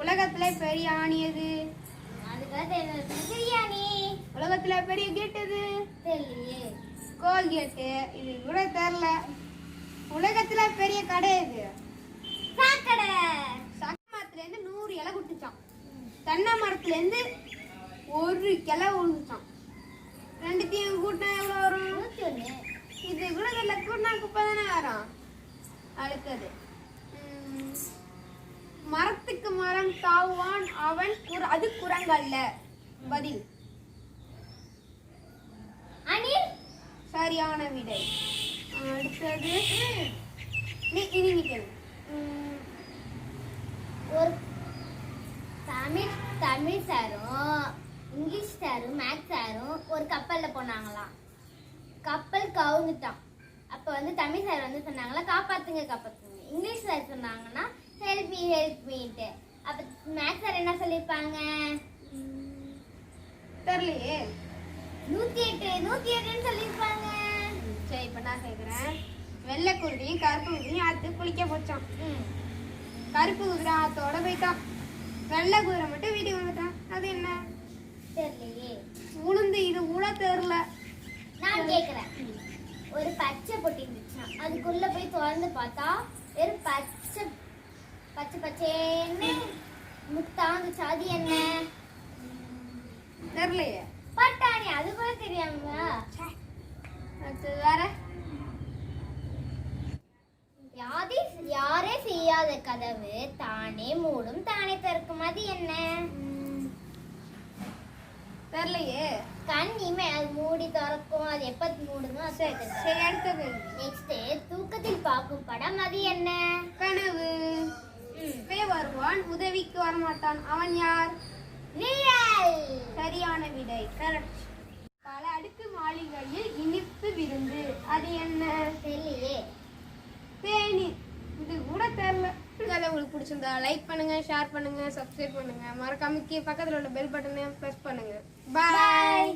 உலகத்துல பெரிய ஆணி எது? உலகத்துல பெரிய கேட் எது? கோல்கேட்டு இது கூட தெரியல. உலகத்துல பெரிய கடை எது? சாக்கடை. சக்க மரத்துல இருந்து நூறு இலை குட்டுச்சான். தென்னை மரத்துல இருந்து ஒரு கிளை விழுந்துச்சான் ரெண்டுத்தையும் கூட்டினா எவ்வளோ வரும்? இது கூட தெரியல. கூட்டினா குப்பை தானே வரும். அடுத்தது. மரத்துக்கு மரம் தாவுவான் அவன் அது குரங்கல்ல. பதில். அணில். சரியான விடை. அடுத்தது. இனி நிக்கணும் ஒரு தமிழ் தமிழ் சாரும் இங்கிலீஷ் சாரும் மேத்ஸ் சாரும் ஒரு கப்பல்ல போனாங்களாம். கப்பல் கவுந்துட்டான். அப்ப வந்து தமிழ் சார் வந்து சொன்னாங்களா காப்பாத்துங்க காப்பாத்துங்க. இங்கிலீஷ் சார் சொன்னாங்கன்னா ஹெல்ப் மீ ஹெல்ப் மீட்டு அப்ப மேத்ஸ் சார் என்ன சொல்லியிருப்பாங்க தெரியலையே. நூத்தி எட்டு நூத்தி எட்டுன்னு சொல்லியிருப்பாங்க சரி இப்ப நான் கேக்குறேன். வெள்ளை குதிரையும் கருப்பு குதிரையும் ஆத்து குளிக்க போச்சான். கருப்பு குதிரை ஆத்தோட போயிட்டான். வெள்ளை குதிரை மட்டும் வீட்டுக்கு வந்துட்டான். அது என்ன? தெரியலையே. உளுந்து இது கூட தெரியல. நான் கேக்குறேன். ஒரு பச்சை பொட்டி இருந்துச்சாம் அதுக்குள்ள போய் திறந்து பார்த்தா வெறும் பச்சை பச்சை பச்சேன்னு முத்தா இருந்துச்சு அது என்ன? தெரியலையே. பட்டாணி. அது கூட தெரியாம அடுத்து வேற. யாரே யாரே செய்யாத கதவு தானே மூடும் தானே திறக்கும். அது என்ன? தெரியலையே. கண் இமை அது மூடி திறக்கும். அது எப்ப மூடுமோ சரி சரி அடுத்தது. நெக்ஸ்ட் தூக்கத்தில் பார்க்கும் படம் அது என்ன? கனவு. வருவான் உதவிக்கு வரமாட்டான். அவன் யார்? நிழல் சரியான விடை. கரெக்ட் பல அடுக்கு மாளிகையில் இனிப்பு விருந்து. அது என்ன? தெரியலையே தேனி இது கூட தெரியல கதை உங்களுக்கு பிடிச்சிருந்தா லைக் பண்ணுங்க ஷேர் பண்ணுங்க சப்ஸ்கிரைப் பண்ணுங்க. மறக்காம கீழே பக்கத்துல உள்ள பெல் பட்டனையும் ப்ரெஸ் பண்ணுங்க. பாய்